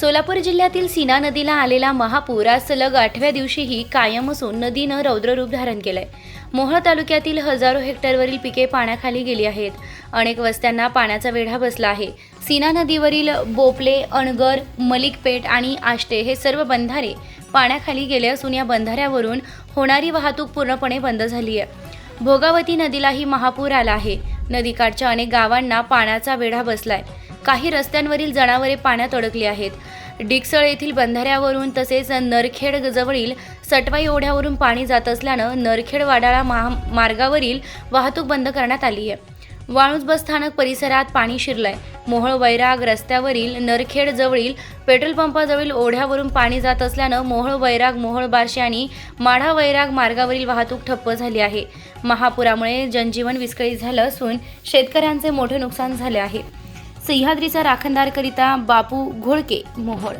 सोलापूर जिल्ह्यातील सीना नदीला आलेला महापूर आज सलग आठव्या दिवशीही कायम असून नदीनं रौद्ररूप धारण केलंय. मोहोळ तालुक्यातील हजारो हेक्टरवरील पिके पाण्याखाली गेली आहेत. अनेक वस्त्यांना पाण्याचा वेढा बसला आहे. सीना नदीवरील बोपले अणगर मलिकपेठ आणि आष्टे हे सर्व बंधारे पाण्याखाली गेले असून या बंधाऱ्यावरून होणारी वाहतूक पूर्णपणे बंद झाली आहे भोगावती नदीलाही महापूर आला आहे. नदीकाठच्या अनेक गावांना पाण्याचा वेढा बसलाय. काही रस्त्यांवरील जनावरे पाण्यात अडकली आहेत. डिकसळ येथील बंधाऱ्यावरून तसेच नरखेड जवळील सटवाई ओढ्यावरून पाणी जात असल्यानं नरखेड वाडाळा महा मार्गावरील वाहतूक बंद करण्यात आली आहे. वाळूज बस स्थानक परिसरात पाणी शिरलंय. मोहोळ वैराग रस्त्यावरील नरखेड जवळील पेट्रोल पंपाजवळील ओढ्यावरून पाणी जात असल्यानं मोहोळ वैराग मोहोळ बार्शी आणि माढा वैराग मार्गावरील वाहतूक ठप्प झाली आहे. महापुरामुळे जनजीवन विस्कळीत झालं असून शेतकऱ्यांचे मोठे नुकसान झाले आहे. सह्याद्रीचा राखणदारकरिता बापू घोळके मोहोळ